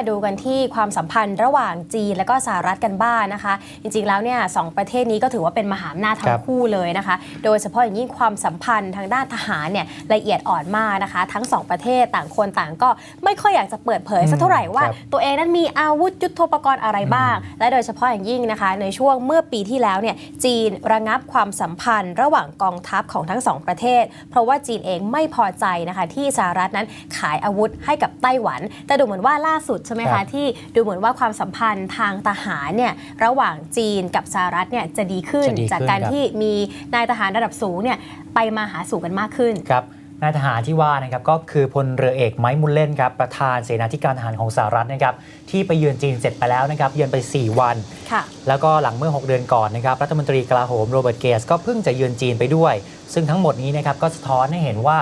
มาดูกันที่ความสัมพันธ์ระหว่างจีนและก็สหรัฐกันบ้างนะคะ จริงๆแล้วเนี่ยสองประเทศนี้ก็ถือว่าเป็นมหาอำนาจทั้ครังบคู่เลยนะคะ โดยเฉพาะอย่างยิ่งความสัมพันธ์ทางด้านทหารเนี่ยละเอียดอ่อนมากนะคะ ทั้งสองประเทศต่างคนต่างก็ไม่ค่อยอยากจะเปิดเผยสักเท่าไหร่ว่าครับตัวเองนั้นมีอาวุธยุทโธปกรณ์อะไรบ้าง และโดยเฉพาะอย่างยิ่งนะคะ ในช่วงเมื่อปีที่แล้วเนี่ยจีนระงับความสัมพันธ์ ระหว่างกองทัพของทั้งสองประเทศ เพราะว่าจีนเองไม่พอใจนะคะที่สหรัฐนั้นขายอาวุธให้กับไต้หวัน แต่ดูเหมือนว่าล่าสุดใช่ไหมครัคะบที่ดูเหมือนว่าความสัมพันธ์ทางทหารเนี่ยระหว่างจีนกับสหรัฐเนี่ยจะดีขึ้น จะดีขึ้นจากการครับ ที่มีนายทหารระดับสูงเนี่ยไปมาหาสู่กันมากขึ้น ครับนายทหารที่ว่านะครับก็คือพลเรือเอกไม้มุลเล่นครับประธานเสนาธิการทหารของสหรัฐนะครับที่ไปเยือนจีนเสร็จไปแล้วนะครับเยือนไป 4 วัน ค่ะ แล้วก็หลังเมื่อ 6 เดือนก่อนนะครับรัฐมนตรีกลาโหมโรเบิร์ตเกสก็เพิ่งจะเยือนจีนไปด้วย ซึ่งทั้งหมดนี้นะครับก็สะท้อนให้เห็นว่า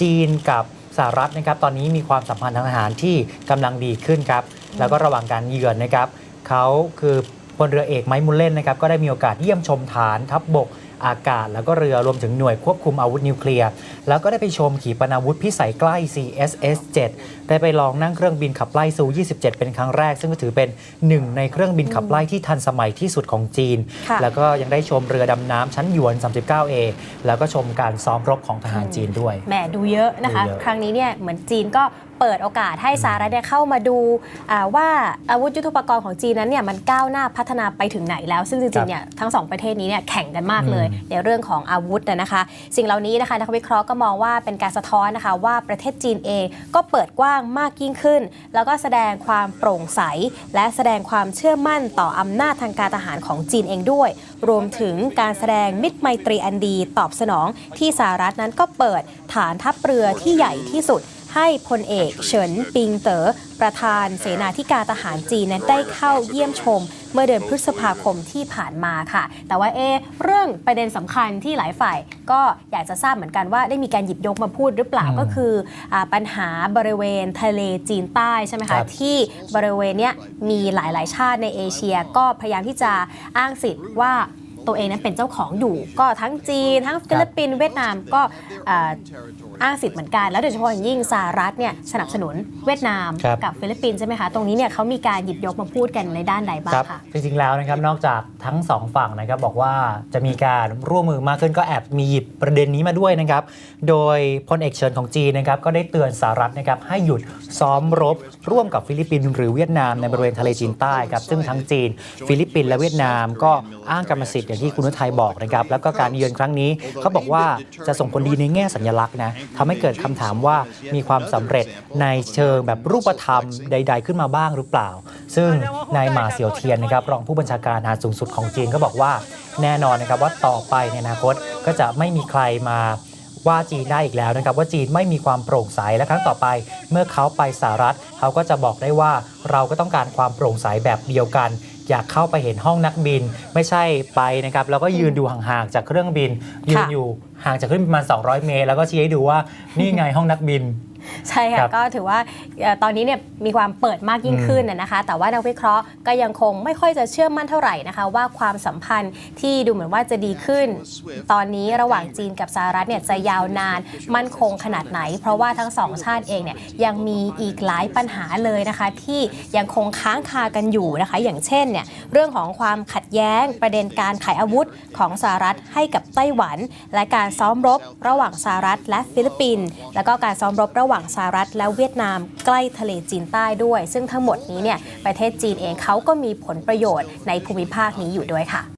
จีนกับ สหรัฐนะครับตอนนี้มีความสัมพันธ์ทางทหารที่กำลังดีขึ้นครับแล้วก็ระหว่างการเยือนนะครับเขาคือพลเรือเอกไม้มุลเล่นนะครับก็ได้มีโอกาสเยี่ยมชมฐานทัพบบกอากาศ แล้วก็เรือรวมถึงหน่วยควบคุมอาวุธนิวเคลียร์ แล้วก็ได้ไปชมขีปนาวุธพิสัยใกล้ CSS-7 ได้ไปลองนั่งเครื่องบินขับไล่ซู 27 เป็นครั้งแรก ซึ่งก็ถือเป็นหนึ่งในเครื่องบินขับไล่ที่ทันสมัยที่สุดของจีนค่ะแล้วก็ยังได้ชมเรือดำน้ำชั้นหยวน 39A แล้วก็ชมการซ้อมรบของทหารจีนด้วย แหมดูเยอะนะคะ ดูเยอะ ครั้งนี้เนี่ยเหมือนจีนก็ เปิดโอกาสให้สหรัฐเนี่ยเข้ามาดูอ่าว่าอาวุธยุทโธปกรณ์ของจีนนั้นเนี่ยมันก้าวหน้าพัฒนาไปถึงไหนแล้ว ซึ่งจครัริงบๆเนี่ยทั้งสองประเทศนี้เนี่ยแข่งกันมากเลยอืมในเรื่องของอาวุธนะนะคะ สิ่งเหล่านี้นะคะนักวิเคราะห์ก็มองว่าเป็นการสะท้อนนะคะว่าประเทศจีนเองก็เปิดกว้างมากยิ่งขึ้น แล้วก็แสดงความโปร่งใส และแสดงความเชื่อมั่นต่ออำนาจทางการทหารของจีนเองด้วย รวมถึงการแสดงมิตรไมตรีอันดีตอบสนองที่สหรัฐนั้นก็เปิดฐานทัพเรือที่ใหญ่ที่สุด ให้พลเอกเฉินปิงเต๋อประธานเสนาธิการทหารจีนนั้นได้เข้าเยี่ยมชม เมื่อเดือนพฤษภาคมที่ผ่านมาค่ะ แต่ว่าเอะเรื่องประเด็นสำคัญที่หลายฝ่าย ก็อยากจะทราบเหมือนกันว่าได้มีการหยิบยกมาพูดหรือเปล่าอืมก็คืออาปัญหาบริเวณทะเลจีนใต้ใช่ไหมครัคะบที่บริเวณเนี้ยมีหลาย ๆ ชาติในเอเชีย ก็พยายามที่จะอ้างสิทธิ์ว่าตัวเองนั้นเป็นเจ้าของอยู่ ก็ทั้งจีน ทั้งฟิลิปปินส์เวียดนามก็ อ่าอ้างสิทธิ์เหมือนกัน แล้วโดยเฉพาะอย่างยิ่งสหรัฐเนี่ยสนับสนุนเวียดนามครับ กับฟิลิปปินส์ใช่ไหมคะ ตรงนี้เนี่ยเขามีการหยิบยกมาพูดกันในด้านใดบ้างครับคะ จริงๆแล้วนะครับนอกจากทั้งสองฝั่งนะครับบอกว่าจะมีการร่วมมือมากขึ้นก็แอบมีหยิบประเด็นนี้มาด้วยนะครับโดยพลเอกเฉินของจีนนะครับก็ได้เตือนสหรัฐนะครับให้หยุดซ้อมรบร่วมกับฟิลิปปินส์หรือเวียดนามในบริเวณทะเลจีนใต้ครับซึ่งทั้งจีน ฟิลิปปินส์และเวียดนามก็อ้างกรรมสิทธิ์อย่างที่คุณนุทัยบอกนะครับแล้วก็การเยือนครั้งนี้เขาบอกว่าจะส่งผลดีในแง่สัญลักษณ์นะทำให้เกิดคำถามว่ามีความสำเร็จในเชิงแบบรูปธรรมใด ๆ ขึ้นมาบ้างหรือเปล่า ซึ่งนายหมาเสี่ยวเทียนนะครับรองผู้บัญชาการทหารสูงสุดของจีนก็บอกว่าแน่นอนนะครับว่าต่อไปในอนาคตก็จะไม่มีใครมาว่าจีนได้อีกแล้วนะครับ ว่าจีนไม่มีความโปร่งใสและครั้งต่อไป เมื่อเขาไปสหรัฐ เขาก็จะบอกได้ว่าเราก็ต้องการความโปร่งใสแบบเดียวกัน อยากเข้าไปเห็นห้องนักบินไม่ใช่ไปนะครับแล้วก็ยืนดูห่างๆจากเครื่องบินยืนอยู่ห่างจากเครื่องบินประมาณ200 เมตร แล้วก็ชี้ให้ดูว่านี่ไงห้องนักบิน ใช่ครัค่ะบก็ถือว่าเอ่อตอนนี้เนี่ยมีความเปิดมากยิ่งขึ้นนะนะคะ แต่ว่านักวิเคราะห์ก็ยังคงไม่ค่อยจะเชื่อมั่นเท่าไหร่นะคะว่าความสัมพันธ์ที่ดูเหมือนว่าจะดีขึ้น ตอนนี้ระหว่างจีนกับสหรัฐเนี่ยจะยาวนานมั่นคงขนาดไหน เพราะว่าทั้งสองชาติเองเนี่ยยังมีอีกหลายปัญหาเลยนะคะ ที่ยังคงค้างคากันอยู่นะคะ อย่างเช่นเนี่ยเรื่องของความขัดแย้งประเด็นการขายอาวุธของสหรัฐให้กับไต้หวัน และการซ้อมรบระหว่างสหรัฐและฟิลิปปินส์แล้วก็การซ้อมรบระหว่างสหรัฐและเวียดนามใกล้ทะเลจีนใต้ด้วย ซึ่งทั้งหมดนี้เนี่ยประเทศจีนเองเขาก็มีผลประโยชน์ในภูมิภาคนี้อยู่ด้วยค่ะ